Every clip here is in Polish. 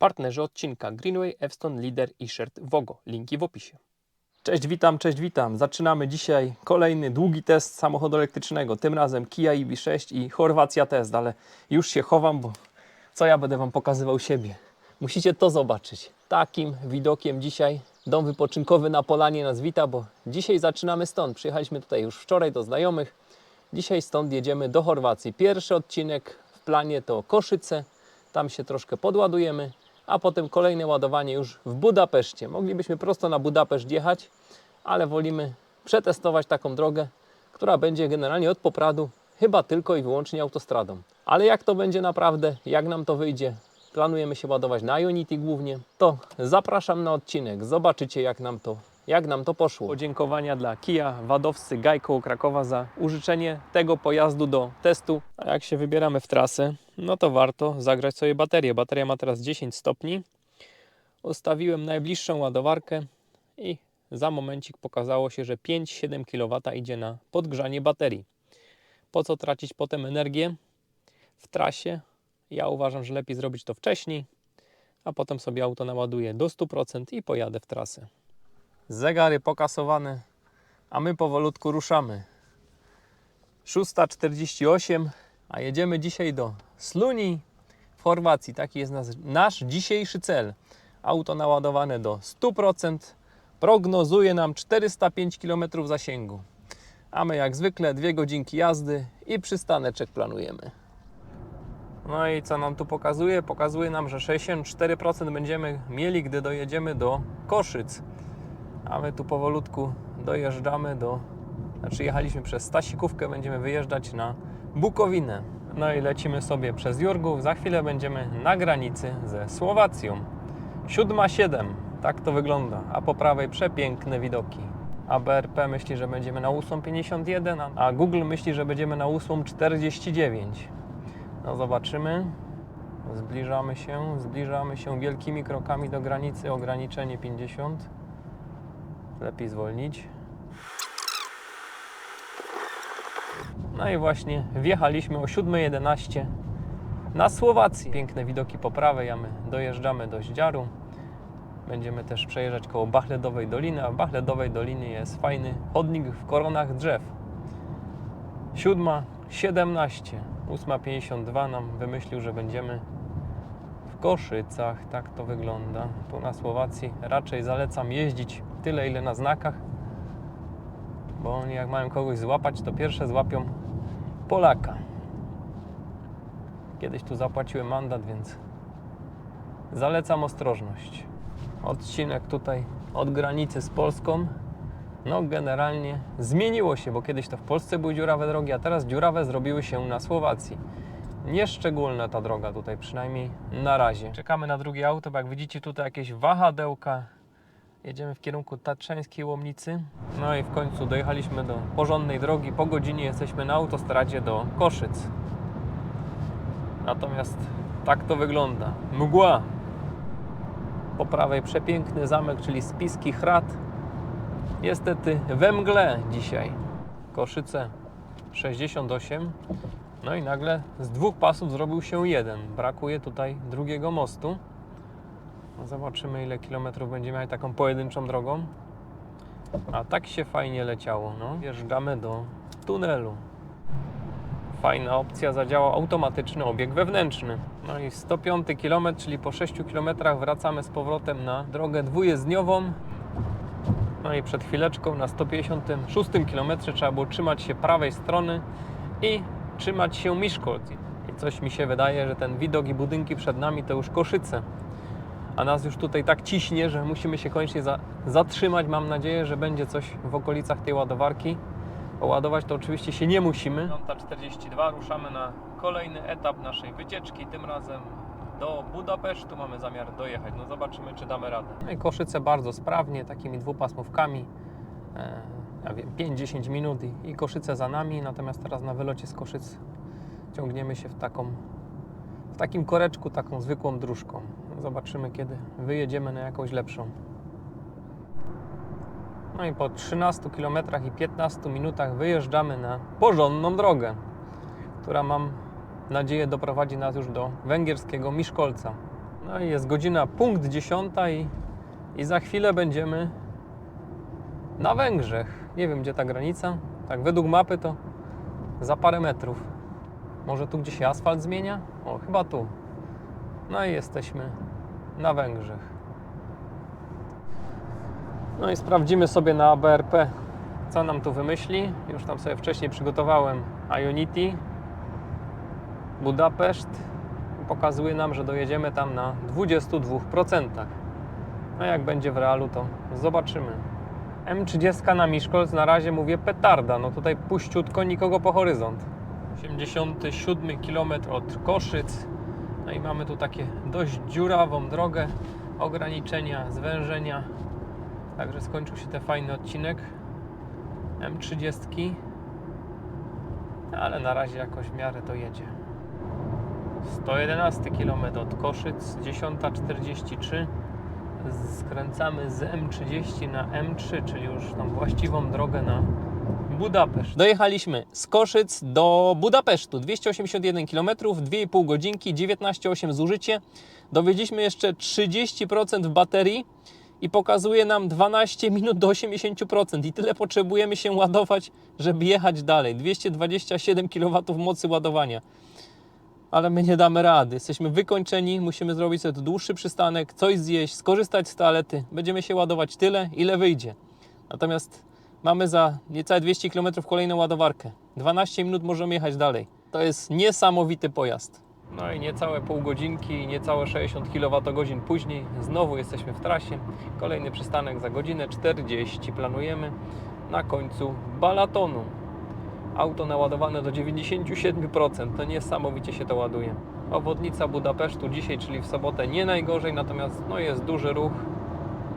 Partnerzy odcinka Greenway, Ewston, Leader i Shirt Vogo. Linki w opisie. Cześć, witam, cześć, witam. Zaczynamy dzisiaj kolejny długi test samochodu elektrycznego. Tym razem Kia EV6 i Chorwacja test, ale już się chowam, bo co ja będę Wam pokazywał siebie. Musicie to zobaczyć. Takim widokiem dzisiaj dom wypoczynkowy na Polanie nas wita, bo dzisiaj zaczynamy stąd. Przyjechaliśmy tutaj już wczoraj do znajomych. Dzisiaj stąd jedziemy do Chorwacji. Pierwszy odcinek w planie to Koszyce. Tam się troszkę podładujemy, a potem kolejne ładowanie już w Budapeszcie. Moglibyśmy prosto na Budapeszt jechać, ale wolimy przetestować taką drogę, która będzie generalnie od Popradu chyba tylko i wyłącznie autostradą. Ale jak to będzie naprawdę, jak nam to wyjdzie, planujemy się ładować na Unity głównie, to zapraszam na odcinek. Zobaczycie jak nam to, jak nam to poszło. Podziękowania dla Kia, Wadowscy, Gaj koło Krakowa za użyczenie tego pojazdu do testu. A jak się wybieramy w trasę, no to warto zagrać sobie baterię. Bateria ma teraz 10 stopni. Ustawiłem najbliższą ładowarkę i za momencik pokazało się, że 5-7 kW idzie na podgrzanie baterii. Po co tracić potem energię w trasie? Ja uważam, że lepiej zrobić to wcześniej, a potem sobie auto naładuję do 100% i pojadę w trasę. Zegary pokasowane, a my powolutku ruszamy. 6.48, a jedziemy dzisiaj do Sluni w Chorwacji. Taki jest nas, nasz dzisiejszy cel. Auto naładowane do 100%. Prognozuje nam 405 km zasięgu. A my jak zwykle dwie godzinki jazdy i przystaneczek planujemy. No i co nam tu pokazuje? Pokazuje nam, że 64% będziemy mieli, gdy dojedziemy do Koszyc. A my tu powolutku dojeżdżamy do. Znaczy, jechaliśmy przez Stasikówkę, będziemy wyjeżdżać na Bukowinę. No i lecimy sobie przez Jurgów. Za chwilę będziemy na granicy ze Słowacją. 7.7, tak to wygląda. A po prawej przepiękne widoki. A BRP myśli, że będziemy na 8.51, a- Google myśli, że będziemy na 8.49. No zobaczymy. Zbliżamy się, zbliżamy się wielkimi krokami do granicy. Ograniczenie 50. Lepiej zwolnić. No i właśnie wjechaliśmy o 7.11 na Słowację. Piękne widoki po prawej, a my dojeżdżamy do Ździaru. Będziemy też przejeżdżać koło Bachledowej Doliny, a w Bachledowej Dolinie jest fajny chodnik w koronach drzew. 7.17, 8.52 nam wymyślił, że będziemy w Koszycach. Tak to wygląda. Tu na Słowacji raczej zalecam jeździć tyle, ile na znakach, bo oni jak mają kogoś złapać, to pierwsze złapią Polaka. Kiedyś tu zapłaciłem mandat, więc zalecam ostrożność. Odcinek tutaj od granicy z Polską. No, generalnie zmieniło się, bo kiedyś to w Polsce były dziurawe drogi, a teraz dziurawe zrobiły się na Słowacji. Nieszczególna ta droga tutaj, przynajmniej na razie. Czekamy na drugie auto, bo jak widzicie tutaj jakieś wahadełka. Jedziemy w kierunku Tatrzańskiej Łomnicy. No i w końcu dojechaliśmy do porządnej drogi. Po godzinie jesteśmy na autostradzie do Koszyc. Natomiast tak to wygląda. Mgła. Po prawej przepiękny zamek, czyli Spiski Hrat. Niestety we mgle dzisiaj. Koszyce 68. No i nagle z dwóch pasów zrobił się jeden. Brakuje tutaj drugiego mostu. Zobaczymy ile kilometrów będziemy mieli taką pojedynczą drogą. A tak się fajnie leciało. No. Wjeżdżamy do tunelu. Fajna opcja, zadziałał automatyczny obieg wewnętrzny. No i 105 km, czyli po 6 km wracamy z powrotem na drogę dwujezdniową. No i przed chwileczką na 156 km trzeba było trzymać się prawej strony i trzymać się Miszkolc. I coś mi się wydaje, że ten widok i budynki przed nami to już Koszyce. A nas już tutaj tak ciśnie, że musimy się koniecznie za, zatrzymać. Mam nadzieję, że będzie coś w okolicach tej ładowarki. Bo ładować to oczywiście się nie musimy. 5.42 ruszamy na kolejny etap naszej wycieczki. Tym razem do Budapesztu mamy zamiar dojechać. No zobaczymy, czy damy radę. No i Koszyce bardzo sprawnie, takimi dwupasmówkami. E, ja wiem, 5-10 minut i, i Koszyce za nami. Natomiast teraz na wylocie z Koszyc ciągniemy się w taką w takim koreczku, taką zwykłą dróżką. Zobaczymy, kiedy wyjedziemy na jakąś lepszą. No i po 13 km i 15 minutach wyjeżdżamy na porządną drogę, która mam nadzieję doprowadzi nas już do węgierskiego Miszkolca. No i jest godzina punkt 10 i, i za chwilę będziemy na Węgrzech. Nie wiem gdzie ta granica. Tak według mapy to za parę metrów. Może tu gdzie się asfalt zmienia? O, chyba tu. No i jesteśmy na Węgrzech. No i sprawdzimy sobie na ABRP, co nam tu wymyśli. Już tam sobie wcześniej przygotowałem Ionity, Budapeszt. Pokazuje nam, że dojedziemy tam na 22%. No jak będzie w realu, to zobaczymy. M30 na Miszkolc na razie mówię petarda. No tutaj puściutko, nikogo po horyzont. 87 km od Koszyc. No i mamy tu takie dość dziurawą drogę, ograniczenia, zwężenia. Także skończył się ten fajny odcinek M30. Ale na razie jakoś w miarę to jedzie. 111 km od Koszyc, 10.43. Skręcamy z M30 na M3, czyli już tą właściwą drogę na Budapeszt. Dojechaliśmy z Koszyc do Budapesztu. 281 km, 2,5 godzinki, 19,8 zużycie. Dowiedzieliśmy jeszcze 30% w baterii i pokazuje nam 12 minut do 80% i tyle potrzebujemy się ładować, żeby jechać dalej. 227 kW mocy ładowania. Ale my nie damy rady. Jesteśmy wykończeni, musimy zrobić sobie dłuższy przystanek, coś zjeść, skorzystać z toalety. Będziemy się ładować tyle, ile wyjdzie. Natomiast mamy za niecałe 200 km kolejną ładowarkę. 12 minut możemy jechać dalej. To jest niesamowity pojazd. No i niecałe pół godzinki, niecałe 60 kWh później znowu jesteśmy w trasie. Kolejny przystanek za godzinę 40 planujemy na końcu Balatonu. Auto naładowane do 97%, to niesamowicie się to ładuje. Obwodnica Budapesztu dzisiaj, czyli w sobotę nie najgorzej, natomiast no jest duży ruch.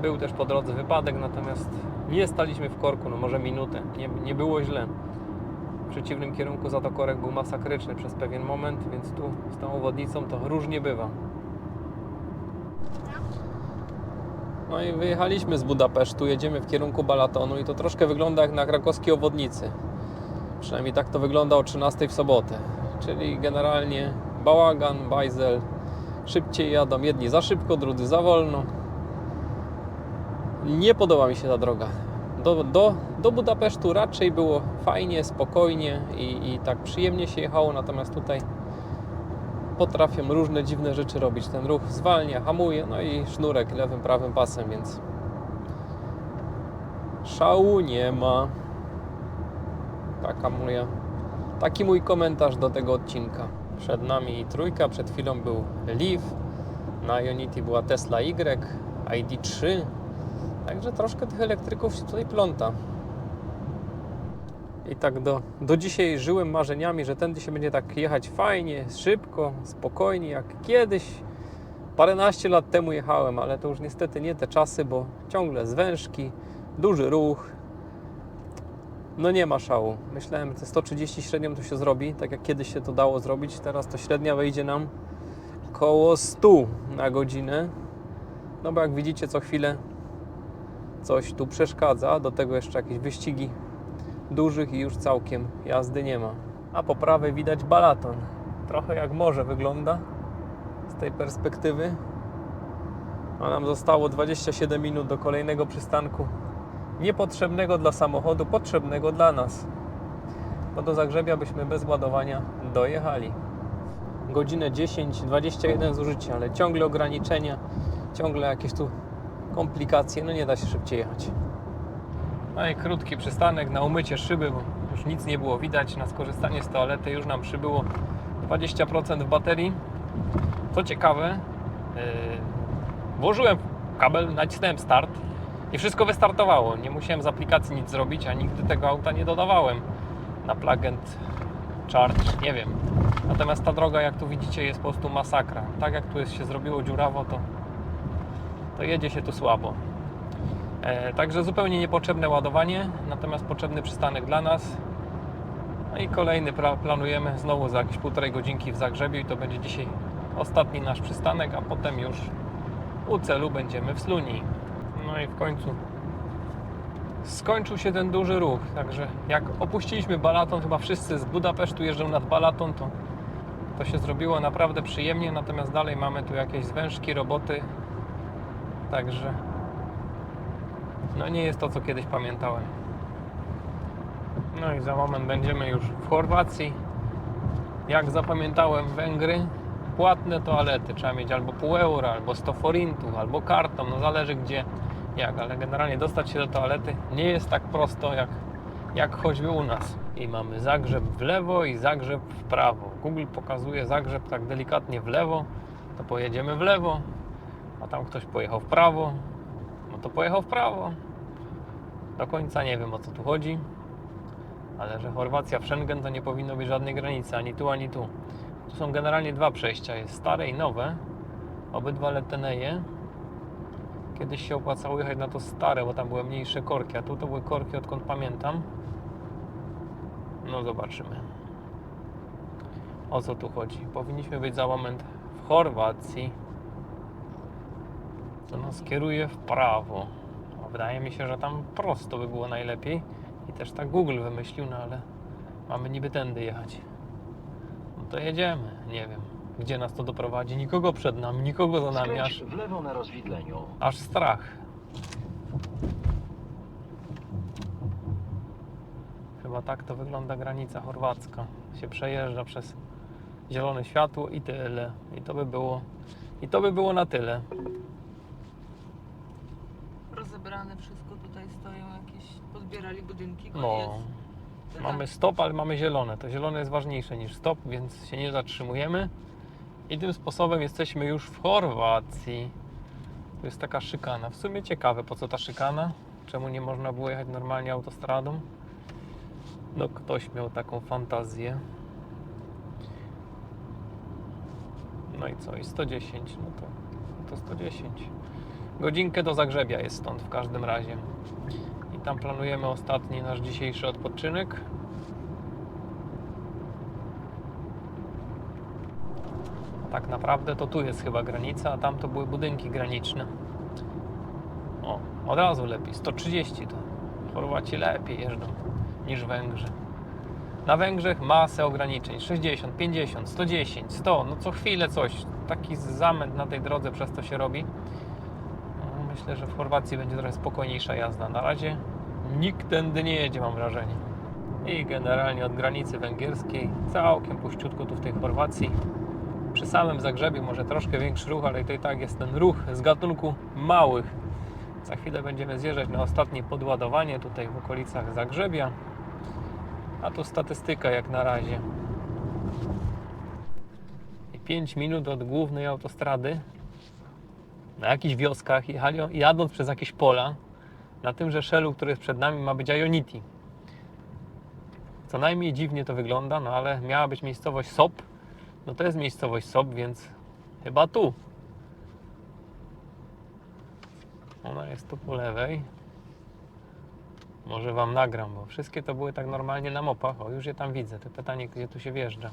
Był też po drodze wypadek, natomiast nie staliśmy w korku, no może minutę, nie, nie było źle. W przeciwnym kierunku za to korek był masakryczny przez pewien moment, więc tu z tą obwodnicą to różnie bywa. No i wyjechaliśmy z Budapesztu, jedziemy w kierunku Balatonu i to troszkę wygląda jak na krakowskiej obwodnicy. Przynajmniej tak to wygląda o 13 w sobotę. Czyli generalnie bałagan, bajzel, szybciej jadą, jedni za szybko, drudzy za wolno. Nie podoba mi się ta droga. Do, do, do Budapesztu raczej było fajnie, spokojnie i, i tak przyjemnie się jechało, natomiast tutaj potrafią różne dziwne rzeczy robić. Ten ruch zwalnia, hamuje, no i sznurek lewym, prawym pasem, więc szału nie ma. Taka moja, taki mój komentarz do tego odcinka. Przed nami trójka, przed chwilą był Leaf, na Ionity była Tesla Y, ID3, także troszkę tych elektryków się tutaj pląta. I tak do, do dzisiaj żyłem marzeniami, że tędy się będzie tak jechać fajnie, szybko, spokojnie, jak kiedyś. Paręnaście lat temu jechałem, ale to już niestety nie te czasy, bo ciągle zwężki, duży ruch, no nie ma szału. Myślałem, że te 130 średnią to się zrobi, tak jak kiedyś się to dało zrobić. Teraz to średnia wejdzie nam koło 100 na godzinę. No bo jak widzicie, co chwilę coś tu przeszkadza. Do tego jeszcze jakieś wyścigi dużych i już całkiem jazdy nie ma. A po prawej widać Balaton. Trochę jak morze wygląda z tej perspektywy. A nam zostało 27 minut do kolejnego przystanku niepotrzebnego dla samochodu, potrzebnego dla nas. Bo do Zagrzebia byśmy bez ładowania dojechali. Godzinę 10, 21 zużycia, ale ciągle ograniczenia, ciągle jakieś tu komplikacje, no nie da się szybciej jechać. No i krótki przystanek na umycie szyby, bo już nic nie było widać. Na skorzystanie z toalety już nam przybyło 20% w baterii. Co ciekawe, yy, włożyłem kabel, nacisnąłem start i wszystko wystartowało. Nie musiałem z aplikacji nic zrobić, a nigdy tego auta nie dodawałem na plug and charge, nie wiem. Natomiast ta droga, jak tu widzicie, jest po prostu masakra. Tak jak tu jest, się zrobiło dziurawo, to, to jedzie się tu słabo. E, także zupełnie niepotrzebne ładowanie, natomiast potrzebny przystanek dla nas. No i kolejny planujemy znowu za jakieś półtorej godzinki w Zagrzebiu i to będzie dzisiaj ostatni nasz przystanek, a potem już u celu będziemy w Slunii. No i w końcu skończył się ten duży ruch. Także jak opuściliśmy Balaton, chyba wszyscy z Budapesztu jeżdżą nad Balaton, to to się zrobiło naprawdę przyjemnie, natomiast dalej mamy tu jakieś zwężki, roboty. Także no nie jest to, co kiedyś pamiętałem. No i za moment będziemy już w Chorwacji. Jak zapamiętałem Węgry, płatne toalety trzeba mieć albo pół eura, albo 100 forintów, albo kartą, no zależy gdzie, jak, ale generalnie dostać się do toalety nie jest tak prosto jak, jak choćby u nas. I mamy Zagrzeb w lewo i Zagrzeb w prawo. Google pokazuje Zagrzeb tak delikatnie w lewo, to pojedziemy w lewo, a tam ktoś pojechał w prawo, no to pojechał w prawo. Do końca nie wiem o co tu chodzi, ale że Chorwacja w Schengen to nie powinno być żadnej granicy, ani tu, ani tu. Tu są generalnie dwa przejścia, jest stare i nowe, obydwa leteneje. Kiedyś się opłacało jechać na to stare, bo tam były mniejsze korki, a tu to były korki odkąd pamiętam. No zobaczymy. O co tu chodzi? Powinniśmy być za moment w Chorwacji. To nas kieruje w prawo. Wydaje mi się, że tam prosto by było najlepiej. I też tak Google wymyślił, no ale mamy niby tędy jechać. No to jedziemy. Nie wiem, gdzie nas to doprowadzi. Nikogo przed nami, nikogo za nami, aż, w lewo na rozwidleniu. aż strach. Chyba tak to wygląda granica chorwacka. Się przejeżdża przez zielone światło i tyle. I to by było, i to by było na tyle. rozebrane wszystko, tutaj stoją jakieś, pozbierali budynki, No. koniec. Mamy stop, ale mamy zielone. To zielone jest ważniejsze niż stop, więc się nie zatrzymujemy. I tym sposobem jesteśmy już w Chorwacji. To jest taka szykana. W sumie ciekawe, po co ta szykana? Czemu nie można było jechać normalnie autostradą? No, ktoś miał taką fantazję. No i co? I 110. No to, no to 110. Godzinkę do Zagrzebia jest stąd w każdym razie. Tam planujemy ostatni nasz dzisiejszy odpoczynek. Tak naprawdę to tu jest chyba granica, a tam to były budynki graniczne. O, od razu lepiej. 130 to. Chorwaci lepiej jeżdżą niż Węgrzy. Na Węgrzech masę ograniczeń. 60, 50, 110, 100. No co chwilę coś. Taki zamęt na tej drodze przez to się robi. No, Myślę, że w Chorwacji będzie trochę spokojniejsza jazda. Na razie nikt tędy nie jedzie, mam wrażenie. I generalnie od granicy węgierskiej całkiem puściutko tu w tej Chorwacji. Przy samym Zagrzebie może troszkę większy ruch, ale to i tak jest ten ruch z gatunku małych. Za chwilę będziemy zjeżdżać na ostatnie podładowanie tutaj w okolicach Zagrzebia. A tu statystyka jak na razie. I 5 minut od głównej autostrady na jakichś wioskach, jechali, jadąc przez jakieś pola, na tymże szelu, który jest przed nami, ma być Ionity. Co najmniej dziwnie to wygląda, no ale miała być miejscowość Sop. No to jest miejscowość Sop, więc chyba tu. Ona jest tu po lewej. Może Wam nagram, bo wszystkie to były tak normalnie na mopach. O, już je tam widzę. To pytanie, gdzie tu się wjeżdża.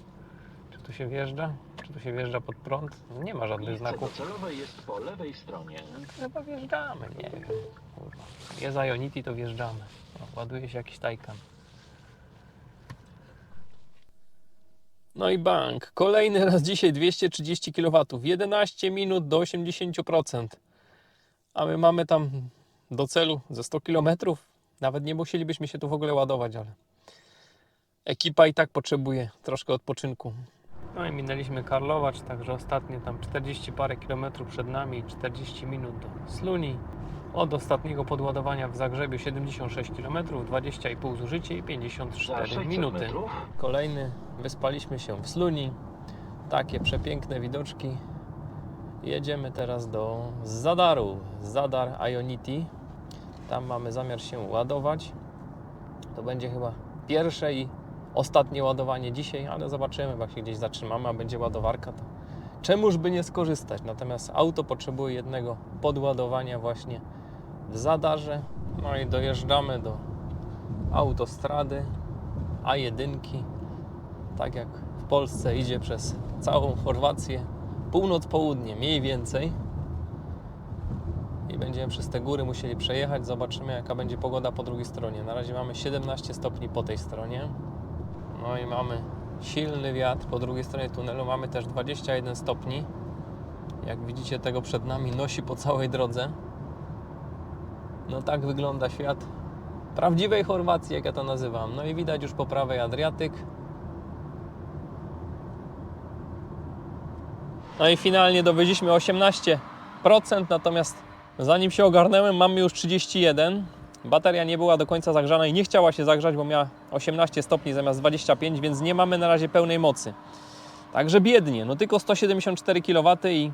Czy tu się wjeżdża? Czy tu się wjeżdża pod prąd? No nie ma żadnych Miejsce znaków. docelowe jest po lewej stronie. Chyba wjeżdżamy, nie wiem. Kurwa. Jest Ionity, to wjeżdżamy. O, ładuje się jakiś Taycan. No i bank. Kolejny raz dzisiaj 230 kW. 11 minut do 80%. A my mamy tam do celu ze 100 km. Nawet nie musielibyśmy się tu w ogóle ładować, ale ekipa i tak potrzebuje troszkę odpoczynku. No i minęliśmy Karlowacz, także ostatnie tam 40 parę kilometrów przed nami i 40 minut do Sluni. Od ostatniego podładowania w Zagrzebiu 76 km, 20,5 zużycie i Za 54 600 minuty. metrów Kolejny, wyspaliśmy się w Sluni. Takie przepiękne widoczki. Jedziemy teraz do Zadaru, Zadar Ionity. Tam mamy zamiar się ładować. To będzie chyba pierwsze i ostatnie ładowanie dzisiaj, ale zobaczymy, jak się gdzieś zatrzymamy, a będzie ładowarka, to czemuż by nie skorzystać. Natomiast auto potrzebuje jednego podładowania właśnie w Zadarze. No i dojeżdżamy do autostrady A1. Tak jak w Polsce idzie przez całą Chorwację, północ-południe mniej więcej. I będziemy przez te góry musieli przejechać. Zobaczymy, jaka będzie pogoda po drugiej stronie. Na razie mamy 17 stopni po tej stronie. No i mamy silny wiatr. Po drugiej stronie tunelu mamy też 21 stopni. Jak widzicie, tego przed nami nosi po całej drodze. No tak wygląda świat prawdziwej Chorwacji, jak ja to nazywam. No i widać już po prawej Adriatyk. No i finalnie dowieźliśmy 18%, natomiast zanim się ogarnąłem, mamy już 31. Bateria nie była do końca zagrzana i nie chciała się zagrzać, bo miała 18 stopni zamiast 25, więc nie mamy na razie pełnej mocy. Także biednie, no tylko 174 kW i,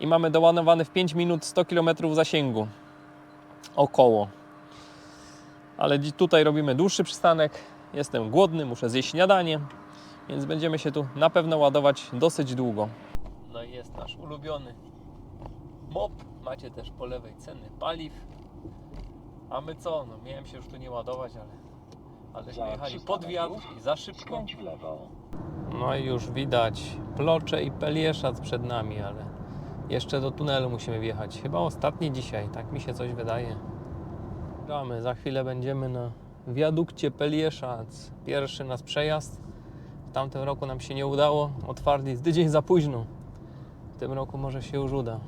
i mamy doładowany w 5 minut 100 km zasięgu. Około. Ale tutaj robimy dłuższy przystanek. Jestem głodny, muszę zjeść śniadanie, więc będziemy się tu na pewno ładować dosyć długo. No i jest nasz ulubiony MOP. Macie też po lewej ceny paliw. A my co? No miałem się już tu nie ładować, ale, aleśmy jechali 300 pod wiatr i za szybko. Skręć w lewo. No i już widać Plocze i Pelieszac przed nami, ale jeszcze do tunelu musimy wjechać. Chyba ostatni dzisiaj, tak mi się coś wydaje. Gramy, za chwilę będziemy na wiadukcie Pelieszac. Pierwszy nas przejazd. W tamtym roku nam się nie udało, otwarli z tydzień za późno. W tym roku może się już uda.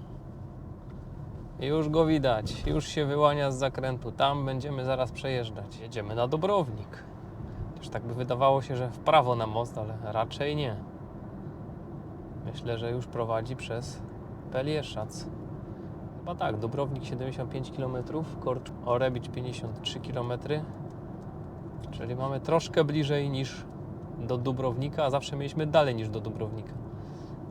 Już go widać, już się wyłania z zakrętu. Tam będziemy zaraz przejeżdżać. Jedziemy na Dobrownik. Też tak by wydawało się, że w prawo na most, ale raczej nie. Myślę, że już prowadzi przez Pelieszac. Chyba tak, Dobrownik 75 km, Korcz Orebicz 53 km. Czyli mamy troszkę bliżej niż do Dubrownika, a zawsze mieliśmy dalej niż do Dubrownika.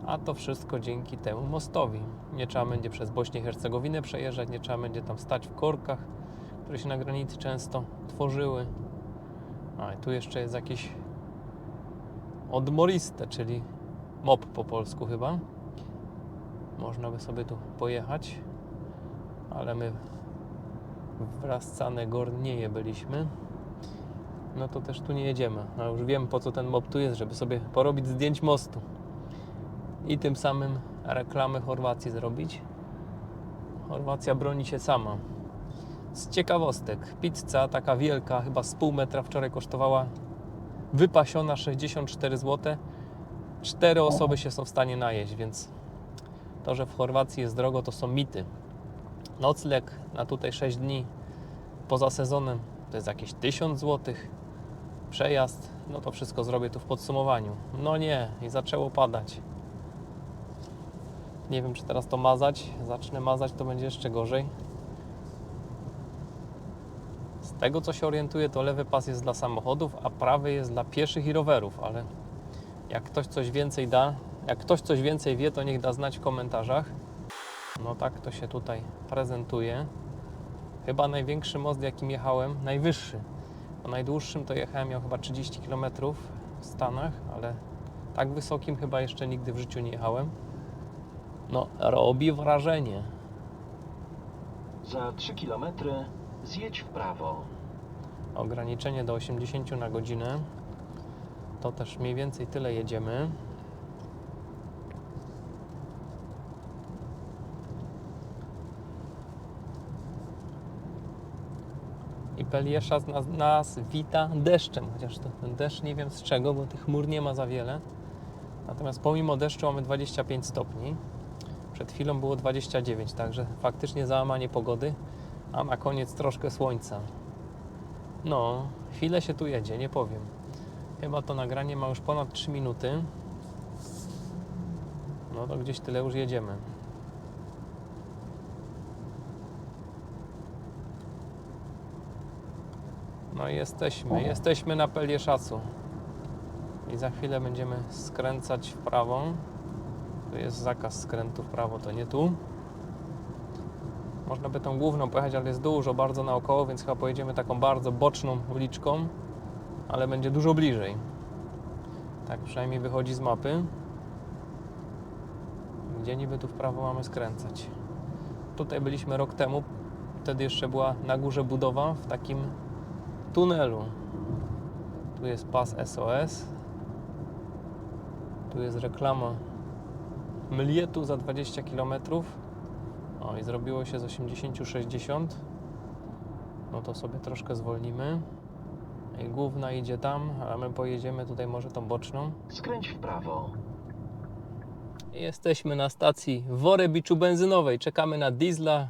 A to wszystko dzięki temu mostowi. Nie trzeba będzie przez Bośnię i Hercegowinę przejeżdżać, nie trzeba będzie tam stać w korkach, które się na granicy często tworzyły. A i tu jeszcze jest jakieś odmoriste, czyli mop po polsku chyba. Można by sobie tu pojechać, ale my w Rascane Gornieje byliśmy. No to też tu nie jedziemy. A już wiem po co ten mop tu jest, żeby sobie porobić zdjęć mostu. I tym samym reklamy Chorwacji zrobić. Chorwacja broni się sama. Z ciekawostek, pizza taka wielka, chyba z pół metra wczoraj kosztowała wypasiona 64 zł. Cztery osoby się są w stanie najeść, więc to, że w Chorwacji jest drogo, to są mity. Nocleg na tutaj 6 dni poza sezonem to jest jakieś 1000 zł. Przejazd, no to wszystko zrobię tu w podsumowaniu. No nie, i zaczęło padać. Nie wiem, czy teraz to mazać. Zacznę mazać, to będzie jeszcze gorzej. Z tego co się orientuję, to lewy pas jest dla samochodów, a prawy jest dla pieszych i rowerów, ale jak ktoś coś więcej da, jak ktoś coś więcej wie, to niech da znać w komentarzach. No tak to się tutaj prezentuje. Chyba największy most, jakim jechałem, najwyższy. Po najdłuższym to jechałem, miał chyba 30 km w Stanach, ale tak wysokim chyba jeszcze nigdy w życiu nie jechałem. No, robi wrażenie. Za 3 km zjedź w prawo. ograniczenie do 80 na godzinę. To też mniej więcej tyle jedziemy. I Peliesza nas, nas wita deszczem, chociaż to, ten deszcz nie wiem z czego, bo tych chmur nie ma za wiele. Natomiast pomimo deszczu mamy 25 stopni. Przed chwilą było 29, także faktycznie załamanie pogody, a na koniec troszkę słońca. No, chwilę się tu jedzie, nie powiem. Chyba to nagranie ma już ponad 3 minuty. No to gdzieś tyle już jedziemy. No i jesteśmy, jesteśmy na Pelieszacu. I za chwilę będziemy skręcać w prawo. Tu jest zakaz skrętu w prawo, to nie tu. Można by tą główną pojechać, ale jest dużo, bardzo naokoło, więc chyba pojedziemy taką bardzo boczną uliczką, ale będzie dużo bliżej. Tak przynajmniej wychodzi z mapy. Gdzie niby tu w prawo mamy skręcać? Tutaj byliśmy rok temu. Wtedy jeszcze była na górze budowa w takim tunelu. Tu jest pas SOS. Tu jest reklama Mlietu za 20 km. O i zrobiło się z 80-60. No to sobie troszkę zwolnimy. I główna idzie tam, a my pojedziemy tutaj może tą boczną. Skręć w prawo. Jesteśmy na stacji Worebiczu benzynowej. Czekamy na diesla,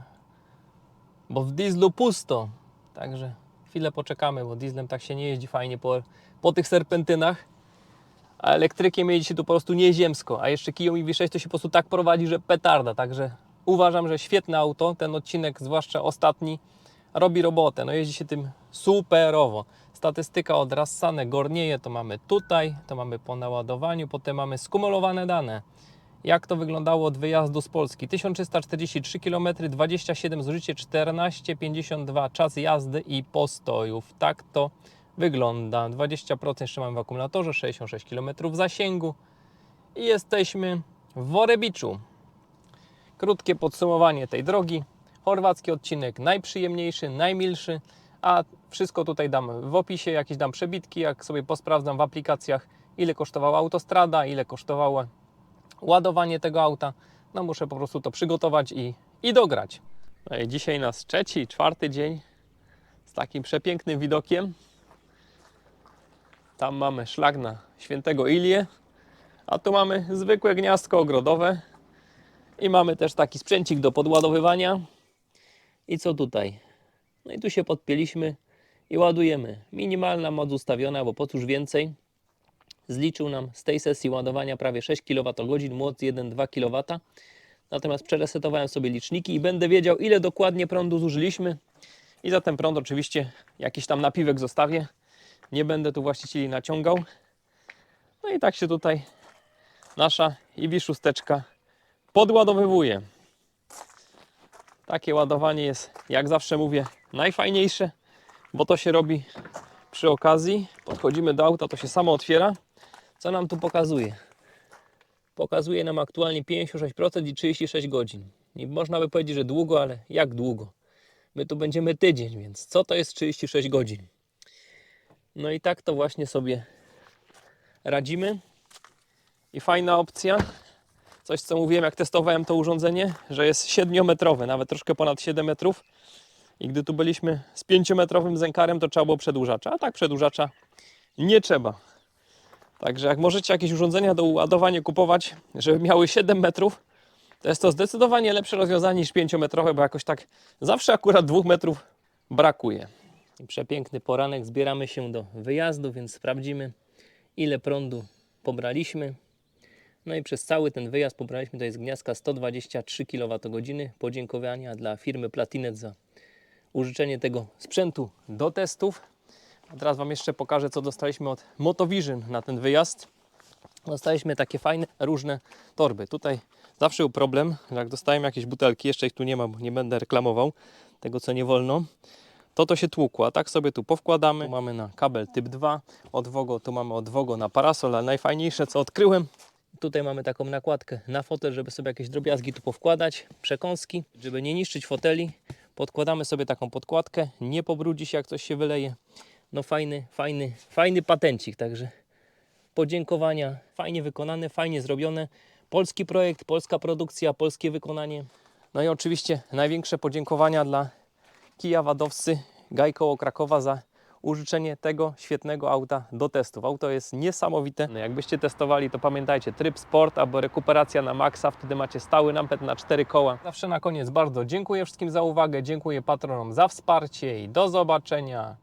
bo w dieslu pusto. Także chwilę poczekamy, bo dieslem tak się nie jeździ fajnie po, po tych serpentynach. A elektrykiem jeździ się tu po prostu nieziemsko. A jeszcze Kijom i V6 to się po prostu tak prowadzi, że petarda. Także uważam, że świetne auto. Ten odcinek, zwłaszcza ostatni, robi robotę. No jeździ się tym superowo. Statystyka od Rassane Gornieje to mamy tutaj, to mamy po naładowaniu, potem mamy skumulowane dane jak to wyglądało od wyjazdu z Polski. 1343 km, 27 zużycie, 14,52 czas jazdy i postojów. Tak to wygląda. 20% jeszcze mamy w akumulatorze, 66 km zasięgu i jesteśmy w Worebiczu. Krótkie podsumowanie tej drogi. Chorwacki odcinek najprzyjemniejszy, najmilszy, a wszystko tutaj dam w opisie, jakieś dam przebitki, jak sobie posprawdzam w aplikacjach, ile kosztowała autostrada, ile kosztowało ładowanie tego auta. No muszę po prostu to przygotować i, i dograć. No i dzisiaj nas trzeci, czwarty dzień z takim przepięknym widokiem. Tam mamy szlak na świętego Ilię, a tu mamy zwykłe gniazdko ogrodowe i mamy też taki sprzęcik do podładowywania. I co tutaj? No i tu się podpięliśmy i ładujemy. Minimalna moc ustawiona, bo po cóż więcej. Zliczył nam z tej sesji ładowania prawie 6 kWh, moc 1,2 kW. Natomiast przeresetowałem sobie liczniki i będę wiedział, ile dokładnie prądu zużyliśmy. I za ten prąd oczywiście jakiś tam napiwek zostawię. Nie będę tu właścicieli naciągał. No i tak się tutaj nasza IWI szósteczka podładowywuje. Takie ładowanie jest, jak zawsze mówię, najfajniejsze, bo to się robi przy okazji. Podchodzimy do auta, to się samo otwiera. Co nam tu pokazuje? Pokazuje nam aktualnie 56% i 36 godzin. I można by powiedzieć, że długo, ale jak długo? My tu będziemy tydzień, więc co to jest 36 godzin? No i tak to właśnie sobie radzimy. I fajna opcja, coś co mówiłem jak testowałem to urządzenie, że jest 7-metrowe, nawet troszkę ponad 7 metrów. I gdy tu byliśmy z 5-metrowym zękarem, to trzeba było przedłużacza, a tak przedłużacza nie trzeba. Także jak możecie jakieś urządzenia do ładowania kupować, żeby miały 7 metrów, to jest to zdecydowanie lepsze rozwiązanie niż 5-metrowe, bo jakoś tak zawsze akurat 2 metrów brakuje. Przepiękny poranek, zbieramy się do wyjazdu, więc sprawdzimy ile prądu pobraliśmy. No i przez cały ten wyjazd pobraliśmy to jest gniazdka 123 kWh. Podziękowania dla firmy Platinet za użyczenie tego sprzętu do testów. A teraz Wam jeszcze pokażę, co dostaliśmy od Motovision na ten wyjazd. Dostaliśmy takie fajne, różne torby. Tutaj zawsze był problem, jak dostałem jakieś butelki, jeszcze ich tu nie ma, bo nie będę reklamował tego, co nie wolno, to to się tłukło. Tak sobie tu powkładamy. Tu mamy na kabel typ 2 od Wogo, tu mamy od Wogo na parasol, ale najfajniejsze, co odkryłem, Tutaj mamy taką nakładkę na fotel, żeby sobie jakieś drobiazgi tu powkładać, przekąski, żeby nie niszczyć foteli. Podkładamy sobie taką podkładkę, nie pobrudzi się jak coś się wyleje. No fajny, fajny, fajny patencik, także podziękowania, fajnie wykonane, fajnie zrobione. Polski projekt, polska produkcja, polskie wykonanie. No i oczywiście największe podziękowania dla Kija Wadowcy, Gaj koło Krakowa za użyczenie tego świetnego auta do testów. Auto jest niesamowite. No jakbyście testowali, to pamiętajcie, tryb sport albo rekuperacja na maksa, wtedy macie stały nampet na cztery koła. Zawsze na koniec bardzo dziękuję wszystkim za uwagę, dziękuję patronom za wsparcie i do zobaczenia.